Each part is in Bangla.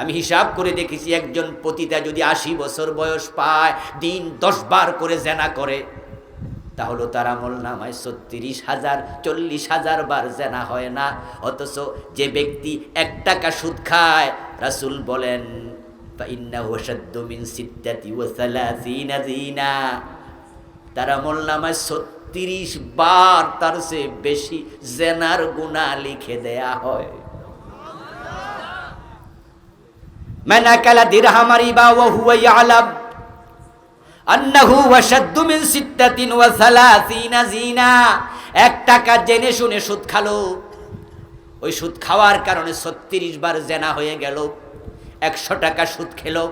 আমি হিসাব করে দেখেছি একজন পতিতা যদি আশি বছর বয়স পায়, দিন দশ বার করে জেনা করে, তাহলে তার আমল নামায় ছত্রিশ হাজার, চল্লিশ হাজার বার জেনা হয় না। অথচ যে ব্যক্তি এক টাকা সুদ খায়, রাসুল বলেন তার আমল নামায় ছত্রিশ বার তার চেয়ে বেশি জেনার গুণা লিখে দেয়া হয়। من أكل درهم ربا وهو يعلم أنه وشد من ستة وثلاثين زينا এক টাকা জেনে শুনে সুদ খালো ওই সুদ খাওয়ার কারণে ছত্রিশ বার জেনা হয়ে গেল একশো টাকা সুদ খেলো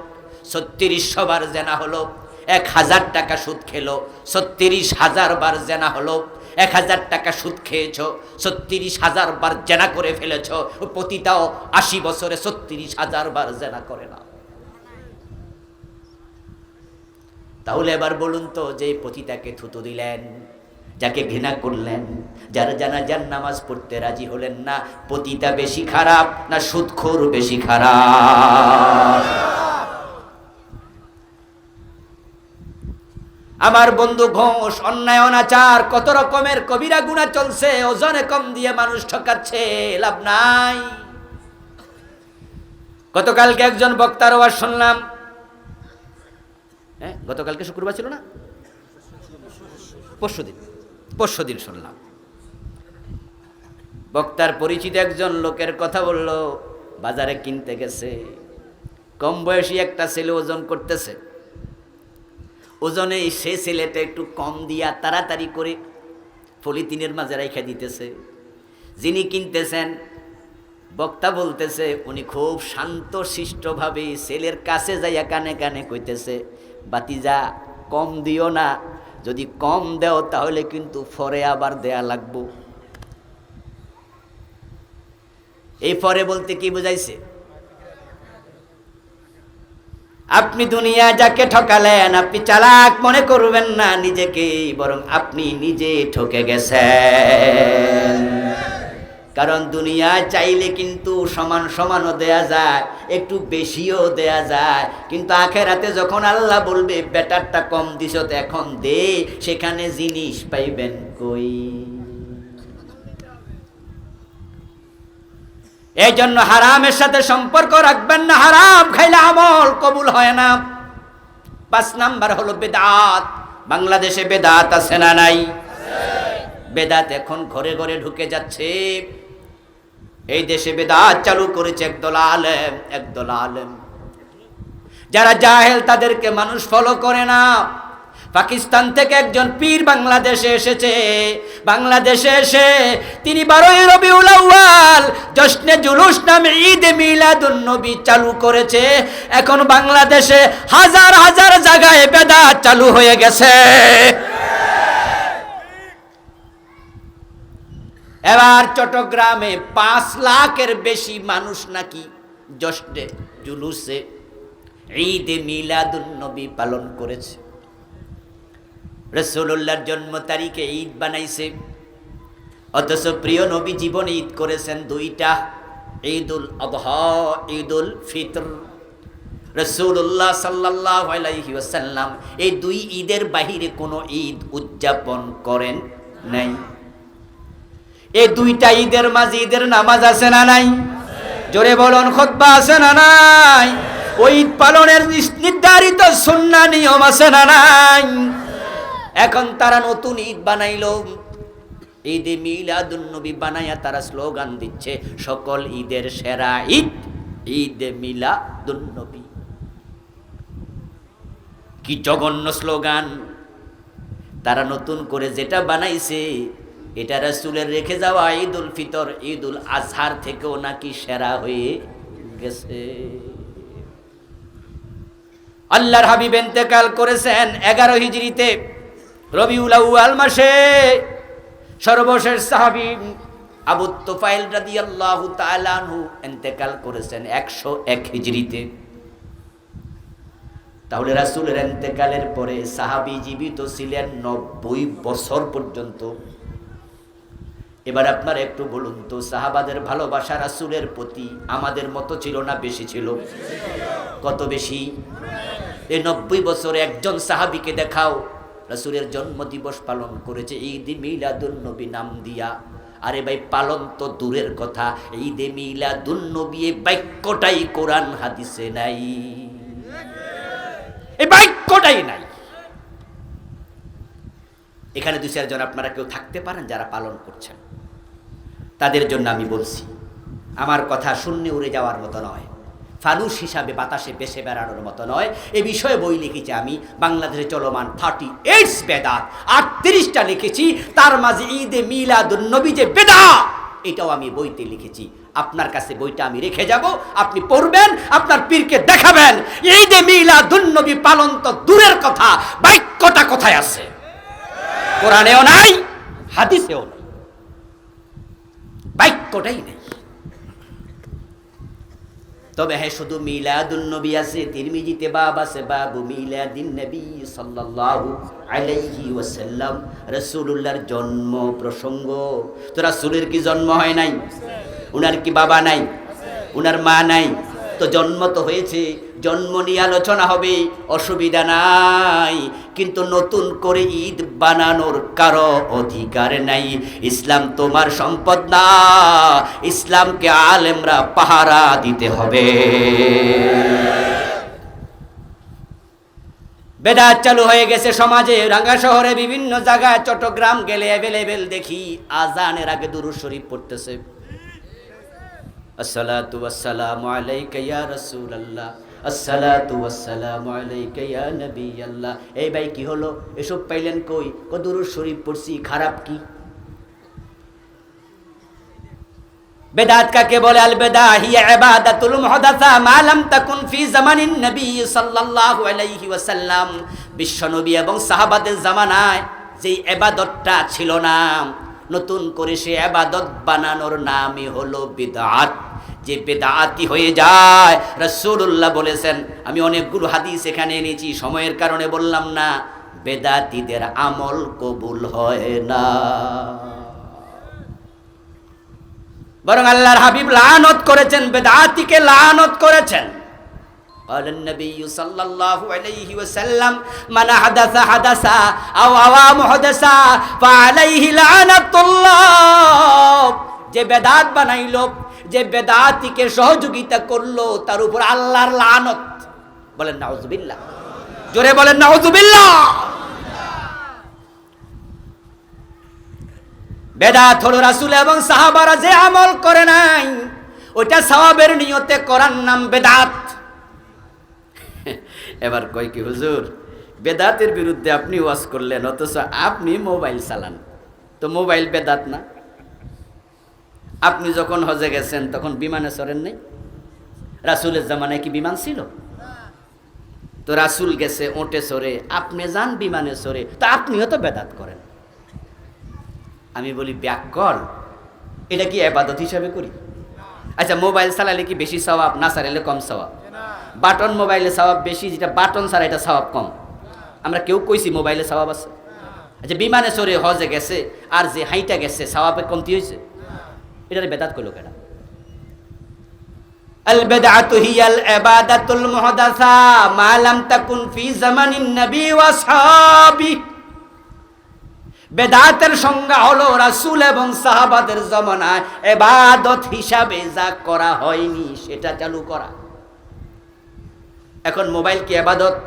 ছত্রিশশো বার জেনা হলো এক হাজার টাকা সুদ খেলো ছত্রিশ হাজার বার জেনা হলো এক হাজার টাকা সুদ খেয়েছ, ছত্রিশ হাজার বার জেনা করে ফেলেছ, পতিতাও আশি বছরে ছত্রিশ হাজার বার জেনা করে না। তাহলে এবার বলুন তো, যে পতিতাকে থুতু দিলেন, যাকে ঘৃণা করলেন, যারা জানা যার নামাজ পড়তে রাজি হলেন না, পতিতা বেশি খারাপ না সুদখোর বেশি খারাপ? আমার বন্ধু ঘোষ, অন্যায়, অনাচার, কত রকমের কবিরা গুণা চলছে, ওজনে কম দিয়ে মানুষ ঠকাচ্ছে, লাভ নাই। গতকালকে একজন বক্তার আওয়াজ শুনলাম। হ্যাঁ গতকালকে শুক্রবার ছিল না? পরশু দিন পরশু দিন শুনলাম। বক্তার পরিচিত একজন লোকের কথা বলল, বাজারে কিনতে গেছে। কম বয়সী একটা ছেলে ওজন করতেছে। ওজনে সে ছেলেটা একটু কম দিয়া তাড়াতাড়ি করে পলিথিনের মাঝে রেখে দিতেছে। যিনি কিনতেছেন, বক্তা বলতেছে, উনি খুব শান্ত শিষ্টভাবে ছেলের কাছে যাইয়া কানে কানে কইতেছে, বাতিজা, কম দিও না, যদি কম দেও তাহলে কিন্তু ফরে আবার দেয়া লাগবো। এই ফরে বলতে কি বুঝাইছে? আপনি দুনিয়া যাকে ঠকালেন, আপনি চালাক মনে করবেন না নিজেকে বরং আপনি নিজে ঠকে গেছেন। কারণ দুনিয়া চাইলে কিন্তু সমান সমানও দেয়া যায়, একটু বেশিও দেয়া যায়। কিন্তু আখেরাতে যখন আল্লাহ বলবে, বেটারটা কম তো এখন দে, সেখানে জিনিস পাইবেন কই? এই জন্য হারামের সাথে সম্পর্ক রাখবেন না, হারাম খাইলে আমল কবুল হয় না। পাঁচ নাম্বার হলো বেদাত। বাংলাদেশে বেদাত আছে না নাই? বেদাত এখন ঘরে ঘরে ঢুকে যাচ্ছে। এই দেশে বেদাত চালু করেছে একদল আলেম একদল আলেম। যারা জাহেল, তাদেরকে মানুষ ফলো করে না। পাকিস্তান থেকে একজন পীর বাংলাদেশে এসেছে। বাংলাদেশে এসে তিনি বারোই জশ্নে নামে ঈদ মিলাদুন নবী চালু করেছে। এখন বাংলাদেশে হাজার হাজার জায়গায় বেদাত চালু হয়ে গেছে। এবার চট্টগ্রামে পাঁচ লাখের বেশি মানুষ নাকি জষ্টে জুলুসে ঈদ মিলাদুন নবী পালন করেছে। রসুল্লাহর জন্ম তারিখে ঈদ বানাইছে। অথচ প্রিয় নবী জীবনে ঈদ করেছেন দুইটা। ঈদুল আবহা ঈদুল ফিতর। রসুল্লাহ সাল্লাহ এই দুই ঈদের বাহিরে কোনো ঈদ উদযাপন করেন নাই। এই দুইটা ঈদের মাঝে ঈদের নামাজ আছে না নাই? জোরে বলুন খোদ্া আছে না নাই? ওই ঈদ পালনের নির্ধারিত সুন্না নিয়ম আছে না নাই? এখন তারা নতুন ঈদ বানাইল। ঈদে মিলাদুন্নবী বানাইয়া তারা স্লোগান দিচ্ছে, সকল ঈদের সেরা ঈদ, ঈদে মিলাদুন্নবী কি জঘন্য স্লোগান। তারা নতুন করে যেটা বানাইছে, এটা রাসূলের রেখে যাওয়া ঈদ উল ফিতর ঈদ উল আজহার থেকেও নাকি সেরা হয়ে গেছে। আল্লাহর হাবিব এতেকাল করেছেন এগারো হিজড়িতে, রবিউল আউয়াল মাসে। সর্বশেষ সাহাবি আবু তোফাইল রাদিয়াল্লাহু তাআলা আনহু ইন্তেকাল করেছেন 101 হিজরিতে তাহলে রাসূলের ইন্তেকালের পরে সাহাবী জীবিত ছিলেন 90 বছর পর্যন্ত। এবার আপনারা একটু বলুন তো, সাহাবাদের ভালোবাসা রাসুলের প্রতি আমাদের মতো ছিল না বেশি ছিল? কত বেশি? এই নব্বই বছরে একজন সাহাবিকে দেখাও। রাসুলের জন্মদিবস পালন করেছে। ঈদ মিলাদুন নবী নাম দিয়া। আরে ভাই, পালন তো দূরের কথা। ঈদে মিলাদুন নবী এই বাক্যটাই কোরআন হাদিসে নাই। এই বাক্যটাই নাই। এখানে দু চারজন আপনারা কেউ থাকতে পারেন যারা পালন করছেন। তাদের জন্য আমি বলছি, আমার কথা শূন্য উড়ে যাওয়ার মতো নয়। ফানুস হিসাবে বাতাসে বেসে বেড়ানোর মতো নয়। এ বিষয়ে বই লিখেছি আমি, বাংলাদেশে চলমান থার্টি এইটস বেদাত। আটত্রিশটা লিখেছি, তার মাঝে ঈদে মিলাদুন নবী যে বেদা এটাও আমি বইতে লিখেছি। আপনার কাছে বইটা আমি রেখে যাব, আপনি পড়বেন, আপনার পীরকে দেখাবেন। ঈদে মিলাদুন নবী পালন তো দূরের কথা, বাক্যটা কোথায় আছে? কোরআনেও নাই, হাদিসেও নাই। বাক্যটাই নেই। তবে হ্যাঁ শুধু মিলাদুল নবী আছে, তিরমিজিতে বাব আছে, বাবু মিলাদিন নবী সাল্লাল্লাহু আলাইহি ওয়াসাল্লাম। রাসূলুল্লাহর জন্ম প্রসঙ্গ। তো রাসূলের কি জন্ম হয় নাই? ওনার কি বাবা নাই? ওনার মা নাই? তো জন্ম তো হয়েছে, জন্ম নিয়ে আলোচনা হবে, অসুবিধা নাই। কিন্তু নতুন করে ঈদ বানানোর কারও অধিকার নাই। ইসলাম তোমার সম্পদ না, ইসলামকে আলেমরা পাহারা দিতে হবে। বেদাত চালু হয়ে গেছে সমাজে, রাঙ্গা শহরে বিভিন্ন জায়গায়, চট্টগ্রাম গেলে অ্যাভেলেবেল দেখি, আজানের আগে দুরুদ শরীফ পড়তেছে। এই ভাই কি হলো? এসব পাইলেন কই? শরীফ পড়ছি, খারাপ কি? বেদাত কাকে বলে? আল বেদা হিয়া ইবাদাতুল মা লাম তাকুন ফি জামানিন নবী সাল্লাল্লাহু আলাইহি ওয়াসাল্লাম। বিশ্ব নবী এবং সাহাবাদের জামানায় যেই ইবাদতটা ছিল না, নতুন করে সে ইবাদত বানানোর নামই হলো বিদআত যে বেদাতি হয়ে যায় রাসূলুল্লাহ বলেছেন আমি অনেকগুলো হাদিস এখানে এনেছি সময়ের কারণে বললাম না বেদাতিদের আমল কবুল হয় না বরং আল্লাহর হাবিব লানত করেছেন বেদাতিকে লানত করেছেন قال النبي صلى الله عليه وسلم من حدث حدثا أو أوى محدثا فعليه لعنة الله যে বেদাত বানাইলো যে বেদাতিকে সহযোগিতা করল, তার উপর আল্লাহর লানত। বলেন, নাউজুবিল্লাহ। জোরে বলেন, নাউজুবিল্লাহ। বেদাত হলো রাসুল এবং সাহাবারা যে আমল করে নাই, ওইটা সওয়াবের নিয়তে করার নাম বেদাত। এবার কয় কি, হুজুর, বেদাতের বিরুদ্ধে আপনি ওয়াজ করলেন, অথচ আপনি মোবাইল চালান। তো মোবাইল বেদাত না? আপনি যখন হজে গেছেন, তখন বিমানে চড়েন নাই? রাসুলের জামানায় কি বিমান ছিল? তো রাসুল গেছে ওটে সরে আপনি যান বিমানে সরে তো আপনিও তো বেদাত করেন। আমি বলি ব্যাককল এটা কি আবাদত হিসাবে করি? আচ্ছা মোবাইল চালালে কি বেশি স্বভাব না চালালে কম স্বভাব বাটন মোবাইলে স্বভাব বেশি, যেটা বাটন ছাড়া এটা স্বভাব কম। আমরা কেউ কইছি মোবাইলে স্বভাব আছে? আচ্ছা বিমানে সরে হজে গেছে, আর যে হাইটা গেছে স্বভাবের কমতি হয়েছে এটার বেদাত করলো কেনা البدعة هي العبادة المحدثة ما لم تكن في زمن النبي واصحابه বেদাতের সংজ্ঞা হলো রাসূল এবং সাহাবাদের জমানায় এবাদত হিসাবে যা করা হয়নি সেটা চালু করা এখন মোবাইল কি এবাদত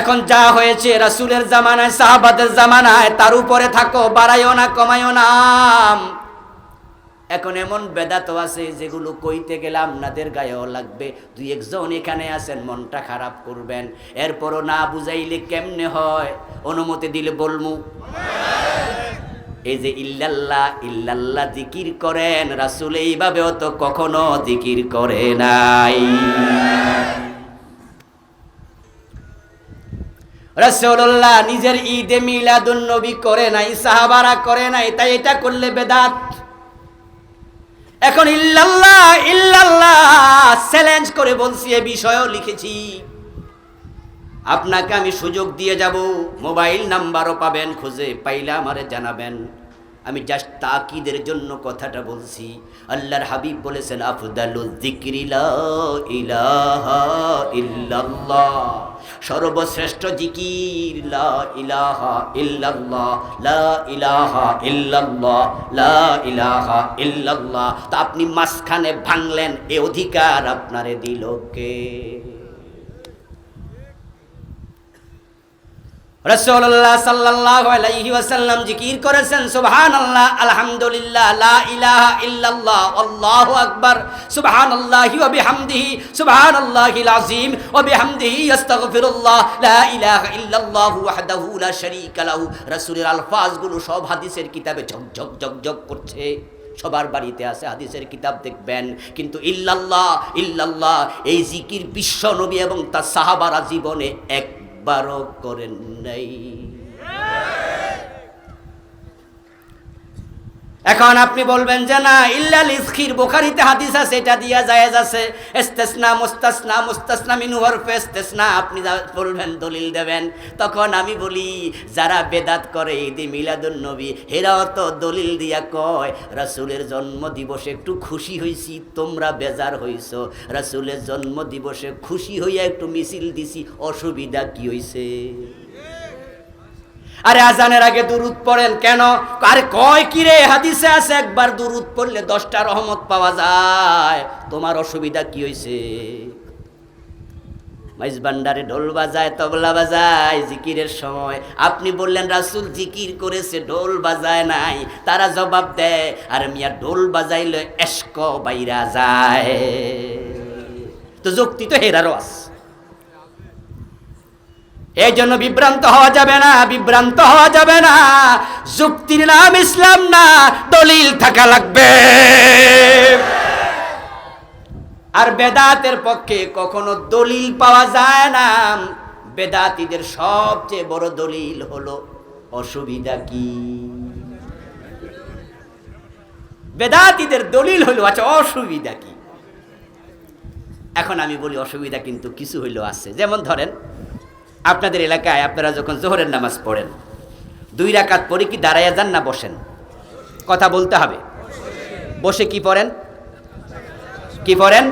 এখন যা হয়েছে রাসূলের জামানায়, সাহাবাদের জামানায়, তার উপরে থাকো, বাড়াইও না, কমাইও না। এখন এমন বেদাত আছে যেগুলো কইতে গেলে আপনাদের গায়েও লাগবে। দুই একজন এখানে আছেন, মনটা খারাপ করবেন। এরপরও না বুঝাইলে কেমনে হয়? অনুমতি দিলে বলমু। এই যে ইল্লাল্লাহ ইল্লাল্লাহ জিকির করেন, রাসুল এইভাবেও তো কখনো জিকির করে নাই। রাসূলুল্লাহ নিজের ঈদে মিলাদুন নবী করে নাই, সাহাবারা করে নাই, তাই এটা করলে বেদাত। এখন ইল্লাল্লাহ ইল্লাল্লাহ চ্যালেঞ্জ করে বলছি, এ বিষয়েও লিখেছি। আপনাকে আমি সুযোগ দিয়ে যাব, মোবাইল নাম্বারও পাবেন, খুঁজে পাইলে আমারে জানাবেন। আমি জাস্ট তাকিদের জন্য কথাটা বলছি। আল্লাহর হাবিব বলেছেন আফদালুল ইল্লাল্লাহ। সর্বশ্রেষ্ঠ জিকির, লা ইলাহা ইল্লাল্লাহ। লা ইলাহা ইল্লাল্লাহ। লা ইলাহা ইল্লাল্লাহ। তা আপনি মাঝখানে ভাঙলেন, এ অধিকার আপনারে দিল কে? রসুল্লাহ সাল্লাল্লাহু আলাইহি ওয়াসাল্লাম জিকির করেছেন, সুবহানাল্লাহ, আলহামদুলিল্লাহ, লা ইলাহা ইল্লাল্লাহ, আল্লাহু আকবার, সুবহানাল্লাহি ওয়া বিহামদিহি, সুবহানাল্লাহিল আযীম, ওয়া বিহামদিহি আস্তাগফিরুল্লাহ লা ইলাহা ইল্লাল্লাহ ওয়াহদাহু লা শারীকা লাহু। রাসূলের আলফাজগুলো সব হাদিসের কিতাবে ঝকঝক ঝকঝক করছে। সবার বাড়িতে আছে হাদিসের কিতাব দেখবেন, কিন্তু ইল্লাল্লাহ ইল্লাল্লাহ, এই জিকির বিশ্ব নবী এবং তার সাহাবারা জীবনে এক একবারও করেন নাই। এখন আপনি বলবেন যে না, ইল্লাল ইসখির, বোখারিতে হাদিস আছে, এটা দিয়া জায়েজ আছে। ইস্তেসনা, মুস্তাসনা মুস্তাসনা মিনু হরফে ইস্তেসনা, আপনি বলবেন, দলিল দেবেন। তখন আমি বলি, যারা বেদাত করে, ঈদে মিলাদুন নবী, হেরাও তো দলিল দিয়া কয়, রাসূলের জন্ম দিবসে একটু খুশি হইছি, তোমরা বেজার হইছ। রাসূলের জন্ম দিবসে খুশি হইয়া একটু মিছিল দিছি, অসুবিধা কি হইছে? আরে আজানের আগে দুরুদ পড়েন, কেন? আরে কয় কি রে, হাদিসে আছে, একবার দুরুদ পড়লে দশটা রহমত পাওয়া যায়। তোমার অসুবিধা কি হয়েছে মাইজ ভান্ডারে ঢোল বাজায়, তবলা বাজায়, জিকিরের সময়। আপনি বললেন, রাসুল জিকির করেছে, ঢোল বাজায় নাই। তারা জবাব দেয়, আর মিয়া, ঢোল বাজাইলে এস্ক বাইরা যায়। তো যুক্তি তো হেরারও আছে। এই জন্য বিভ্রান্ত হওয়া যাবে না, বিভ্রান্ত হওয়া যাবে না। যুক্তির নাম ইসলাম না, দলিল থাকা লাগবে। আর বেদাতের পক্ষে কখনো দলিল পাওয়া যায় না। বেদাতিদের সবচেয়ে বড় দলিল হলো অসুবিধা কি? বেদাতিদের দলিল হলো আচ্ছা অসুবিধা কি? এখন আমি বলি অসুবিধা কিন্তু কিছু হইলেও আছে। যেমন ধরেন আপনাদের এলাকায় আপনারা যখন জোহরের নামাজ পড়েন, দুই রাকাত পরে কি দাঁড়াইয়া যান না বসেন? কথা বলতে হবে। বসে কি পড়েন? কি পড়েন?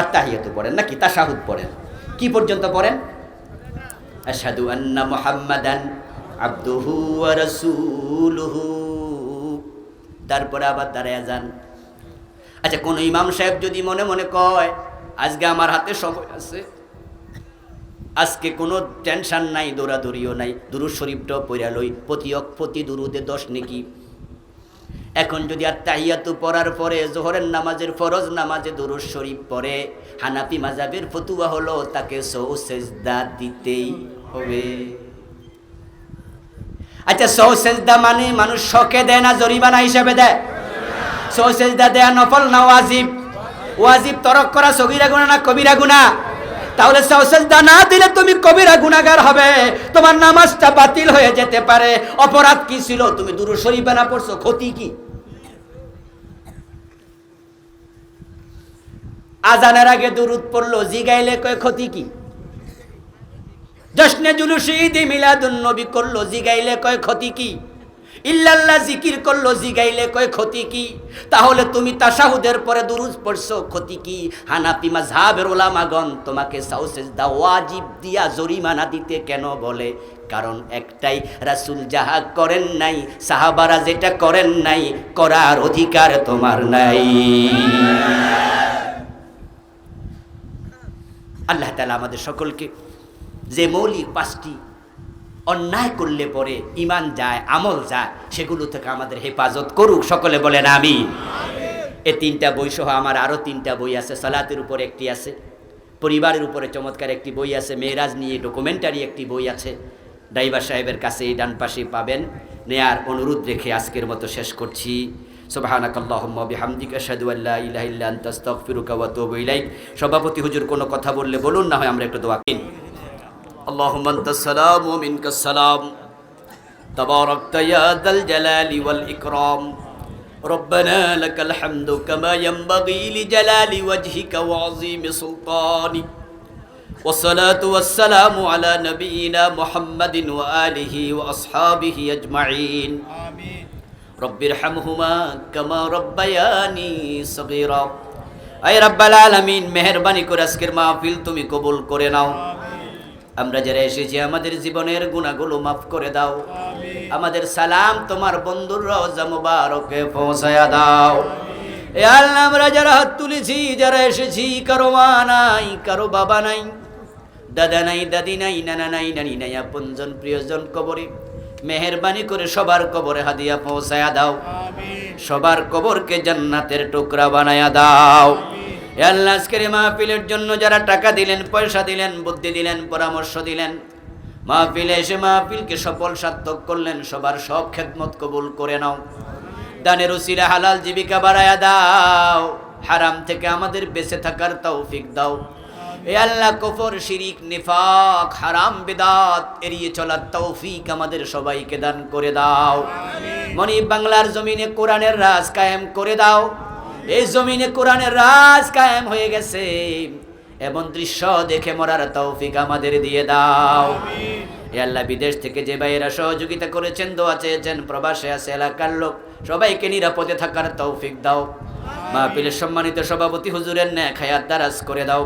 আত্মাহিয়াতু পড়েন নাকি তাশাহুদ পড়েন? কি পর্যন্ত পড়েন? আশহাদু আন্না মুহাম্মাদান আবদুহু রাসূলুহু। তারপরে আবার দাঁড়াইয়া যান। আচ্ছা কোন ইমাম সাহেব যদি মনে মনে কয়, আজকে আমার হাতে সময় আছে। আজকে কোনো টেনশন নাই, দৌড়াদৌড়িও নাই। দুরুদ শরীফটাও পড়া লই। প্রতি অক প্রতি দুরুদে দশ নেকি। এখন যদি আর তাহিয়াতু পড়ার পরে, জোহরের নামাজের ফরজ নামাজে দুরুদ শরীফ পড়ে, হানাফি মাজাবের ফতুয়া হলো তাকে সৌ সেজদা দিতেই হবে। আচ্ছা সৌ সেজদা মানে মানুষ শখে দেয় না জরিমানা হিসাবে দেয়? সৌ সেজদা দেয়া নফল না ওয়াজিব? ওয়াজিব তরক করা সগিরা গুণা না কবিরা গুণা? তাহলে সৌসেজদা না দিলে তুমি কবিরা গুনাগার হবে। তোমার নামাজটা বাতিল হয়ে যেতে পারে। অপরাধ কি ছিল? তুমি দুরু শরীফে না পড়ছো? ক্ষতি কি? আজানের আগে দুরুদ পড়ল, জিগাইলে কয় ক্ষতি কি? জশ্নে জুলুসে ঈদে মিলাদুন নবী করল, জিগাইলে কয় ক্ষতি কি? ইল্লাল্লাহ জিকির করল, জিগাইলে কয়, ক্ষতি কি? তাহলে তুমি তাসাহুদের পরে দুরুজ পড়ছো, ক্ষতি কি? হানাফি মাযহাবের ওলামাগণ তোমাকে সাউসেজ দা ওয়াজিব দিয়া জরিমানা দিতে কেন বলে? কারণ একটাই, রাসূল যাহা করেন নাই, সাহাবারা যেটা করেন নাই, করার অধিকার তোমার নাই। আল্লাহ তালা আমাদের সকলকে যে মৌলিক পাঁচটি অন্যায় করলে পরে ইমান যায়, আমল যায়, সেগুলো থেকে আমাদের হেফাজত করুক। সকলে বলেন আমি এ তিনটা বই সহ আমার আরও তিনটা বই আছে। সালাতের উপর একটি আছে, পরিবারের উপরে চমৎকার একটি বই আছে, মেয়েরাজ নিয়ে ডকুমেন্টারি একটি বই আছে। ড্রাইভার সাহেবের কাছে এই ডান পাশে পাবেন। নেয়ার অনুরোধ রেখে আজকের মতো শেষ করছি। সুবহানাক আল্লাহুম্মা ইলাইক। সভাপতি হুজুর কোনো কথা বললে বলুন, না হয় আমরা একটু দোয়া করি। اللهم أنت السلام ومنك السلام. تباركت يا ذا الجلال والإكرام. ربنا لك الحمد كما ينبغي لجلال وجهك وعظيم سلطانك والصلاة والسلام على نبينا محمد وآله وأصحابه أجمعين. آمين. رب ارحمهما كما ربياني صغيرا. أي رب العالمين مهرباني كرسكر ما فيل تمي قبول كرنا আমরা যারা এসেছি আমাদের জীবনের গুণাগুলো মাফ করে দাও। আমাদের সালাম তোমার বন্ধুর রওজা মুবারকে পৌঁছায়া দাও। এ আল্লাহ আমরা যারা হাত তুলেছি যারা এসেছি কারও মা নাই কারও বাবা নাই দাদা নাই দাদি নাই নানা নাই নানি নাই আপনজন প্রিয়জন কবরে মেহেরবানি করে সবার কবরে হাদিয়া পৌঁছায়া দাও। সবার কবরকে জান্নাতের টুকরা বানায়া দাও। আল্লাহ আজকের মাহফিলের জন্য যারা টাকা দিলেন পয়সা দিলেন বুদ্ধি দিলেন পরামর্শ দিলেন মাহফিলে এসে মাহফিলকে সফল সার্থক করলেন সবার সব খেদমত কবুল করে নাও। দানের উসিরা হালাল জীবিকা বাড়ায়া দাও হারাম থেকে আমাদের বেঁচে থাকার তৌফিক দাও। এ আল্লাহ কফর শিরিক নিফাক হারাম বেদাত এড়িয়ে চলার তৌফিক আমাদের সবাইকে দান করে দাও। মনি বাংলার জমিনে কোরআনের রাজ কায়েম করে দাও। এই জমিনে কোরআনের রাজ কায়েম হয়ে গেছে। এমন দৃশ্য দেখে মরার তৌফিক আমাদের দিয়ে দাও। আল্লাহ বিদেশ থেকে যে ভাইয়েরা সহযোগিতা করেছেন দোয়া চেয়েছেন প্রবাসে আছে এলাকার লোক সবাইকে নিরাপদে থাকার তৌফিক দাও। মাহফিলের সম্মানিত সভাপতি হুজুরের ন্যাক হায়াত দারাজ করে দাও।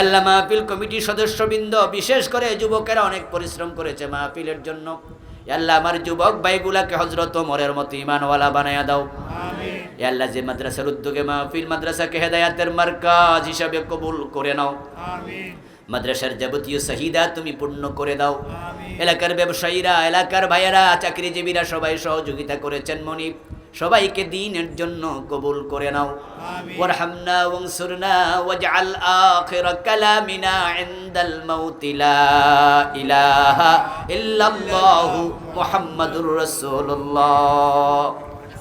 আল্লাহ মাহফিল কমিটির সদস্যবৃন্দ বিশেষ করে যুবকেরা অনেক পরিশ্রম করেছে মাহফিলের জন্য। আল্লাহ আমার যুবক ভাইগুলাকে হজরত মরের মতো ইমানওয়ালা বানায়া দাও। এ আল্লাহ যে মাদ্রাসার উদ্যোগে মাহফিল মাদ্রাসাকে হেদায়াতের মার্কাজ হিসাবে কবুল করে নাও। মাদ্রাসার যাবতীয় চাহিদা তুমি পূর্ণ করে দাও। এলাকার ব্যবসায়ীরা এলাকার ভাইয়েরা চাকরিজীবীরা সবাই সহযোগিতা করেছেন মনি সবাইকে দিনের জন্য কবুল করে নাও। ওয়ারহামনা ওয়ানসুরনা ওয়াজআল আখির কালামিনা ইনদাল মাউত লা ইলাহা ইল্লাল্লাহু মুহাম্মাদুর রাসূলুল্লাহ।